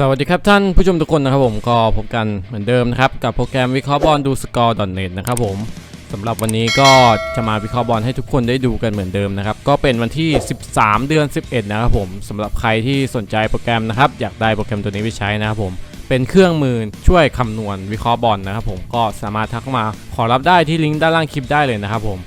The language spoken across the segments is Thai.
สวัสดีครับท่านผู้ชมทุกคนนะครับผมก็พบกันเหมือนเดิมนะครับ กับโปรแกรมวิเคราะห์บอลดูสกอร์ .net นะครับผมสำหรับวันนี้ก็จะมาวิเคราะห์บอลให้ทุกคนได้ดูกันเหมือนเดิมนะครับ ก็เป็นวันที่ 13 เดือน 11 นะครับผมสำหรับใครที่สนใจโปรแกรมนะครับ อยากได้โปรแกรมตัวนี้ไปใช้นะครับผมเป็นเครื่องมือช่วยคำนวณวิเคราะห์บอลนะครับผมก็สามารถทักมาขอรับได้ที่ลิงก์ด้านล่างคลิปได้เลยนะครับผม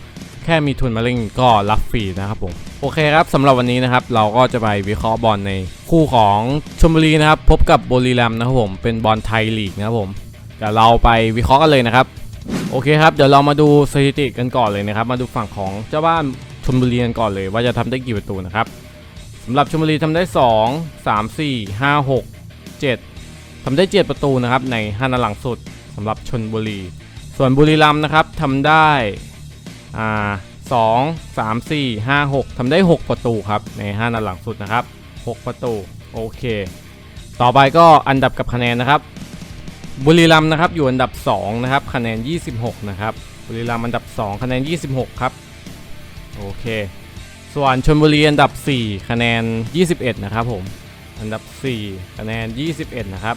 ค่มีทุนมาเล่นก็รับฟรีนะครับผมโอเคครับสำหรับวันนี้นะครับเราก็จะไปวิเคราะห์บอลในคู่ของชลบุรีนะครับพบกับบุรีรัมย์นะครับผมเป็นบอลไทยลีกนะครับผมเดี๋ยวเราไปวิเคราะห์กันเลยนะครับโอเคครับเดี๋ยวเรามาดูสถิติกันก่อนเลยนะครับมาดูฝั่งของเจ้าบ้านชลบุรีกันก่อนเลย ว่าจะทำได้กี่ประตูนะครับสำหรับชลบุรีทำได้ 2 3 4 5 6 7ทำได้ 7 ประตูนะครับใน5นัดหลังสุดสำหรับชลบุรี ส่วนบุรีรัมย์นะครับทำได้ อ่าสองสามสี่ห้าหกทำได้ 6 ประตูครับ ใน 5 นัดหลังสุดนะครับ 6 ประตู โอเค ต่อไปก็อันดับกับคะแนนนะครับ บุรีรัมย์นะครับอยู่อันดับ 2 นะครับ คะแนน 26 นะครับ บุรีรัมย์อันดับ 2 คะแนน 26 ครับ โอเค ส่วนชลบุรีอันดับ 4 คะแนน 21 นะครับผม อันดับ 4 คะแนน 21 นะครับ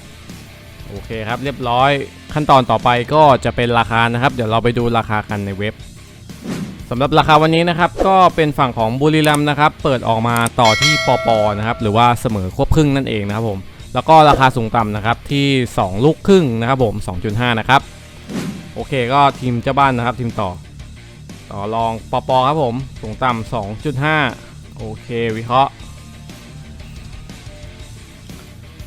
โอเคครับ เรียบร้อย ขั้นตอนต่อไปก็จะเป็นราคานะครับ เดี๋ยวเราไปดูราคากันในเว็บ สำหรับราคาวันนี้นะครับก็เป็นฝั่งของบุรีรัมนะครับเปิดออกมาต่อที่ปปนะครับหรือว่าเสมอควบครึ่งนั่นเองนะครับผมแล้วก็ราคาสูงต่ำนะครับที่ 2 ลูกครึ่งนะครับผม 2.5 นะครับ โอเคก็ทีมเจ้าบ้านนะครับทีมต่อ ต่อรองปปครับผม สูงต่ำ2.5 โอเควิเคราะห์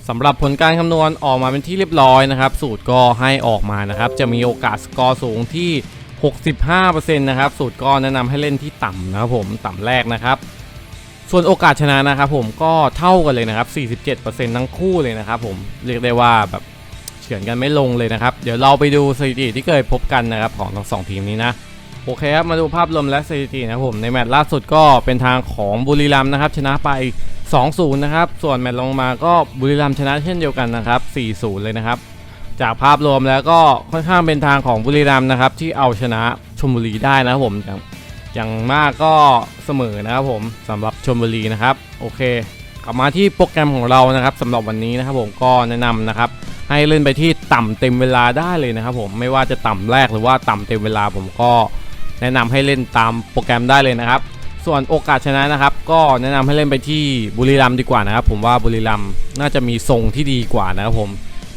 สำหรับผลการคำนวณออกมาเป็นที่เรียบร้อยนะครับ สูตรก็ให้ออกมานะครับ จะมีโอกาสสกอร์สูงที่ 65%นะครับสูตรก็แนะนำให้เล่นที่ต่ำนะครับผมต่ำแรกนะครับส่วนโอกาสชนะนะครับผมก็เท่ากันเลยนะครับ 47%ทั้งคู่เลยนะครับผมเรียกได้ว่าแบบเฉือนกันไม่ลงเลยนะครับ เดี๋ยวเราไปดูสถิติที่เคยพบกันนะครับของทั้งสองทีมนี้นะโอเคครับมาดูภาพรวมและสถิตินะครับผมในแมตช์ล่าสุดก็เป็นทางของบุรีรัมย์นะครับชนะไป 2-0 นะครับ ส่วนแมตช์ลงมาก็บุรีรัมย์ชนะเช่นเดียวกันนะครับ 4-0 เลยนะครับ จากภาพรวมแล้วก็ค่อนข้างเป็นทางของบุรีรัมย์นะครับ ที่เอาชนะชลบุรีได้นะครับผมอย่างอย่างมากก็เสมอนะครับผมสำหรับชลบุรีนะครับ โอเค กลับมาที่โปรแกรมของเรานะครับสำหรับวันนี้นะครับผมก็แนะนำนะครับ ให้เล่นไปที่ต่ำเต็มเวลาได้เลยนะครับผมไม่ว่าจะต่ำแรกหรือว่าต่ำเต็มเวลาผมก็แนะนำให้เล่นตามโปรแกรมได้เลยนะครับ ส่วนโอกาสชนะนะครับ ก็แนะนำให้เล่นไปที่บุรีรัมดีกว่านะครับ ผมว่าบุรีรัมน่าจะมีทรงที่ดีกว่านะครับผม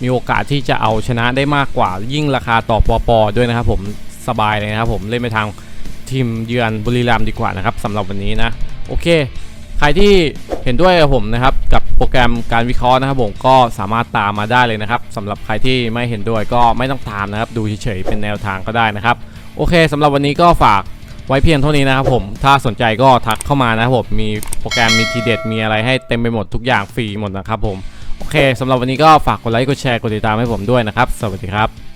มีโอกาสที่จะเอาชนะได้มากกว่ายิ่งราคาต่อปอปอด้วยนะครับผมสบายเลยนะครับผมเล่นไปทางทีมเยือนบุรีรัมย์ดีกว่านะครับสำหรับวันนี้นะโอเค ใครที่เห็นด้วยกับผมนะครับกับโปรแกรมการวิเคราะห์นะครับผมก็สามารถตามมาได้เลยนะครับสำหรับใครที่ไม่เห็นด้วยก็ไม่ต้องตามนะครับดูเฉยๆเป็นแนวทางก็ได้นะครับโอเคสำหรับวันนี้ก็ฝากไว้เพียงเท่านี้นะครับผมถ้าสนใจก็ทักเข้ามานะครับผมมีโปรแกรมมีทีเด็ดมีอะไรให้เต็มไปหมดทุกอย่างฟรีหมดนะครับผม เคสำหรับวันนี้ก็ฝากกดไลค์กดแชร์กดติดตามให้ผมด้วยนะครับ สวัสดีครับ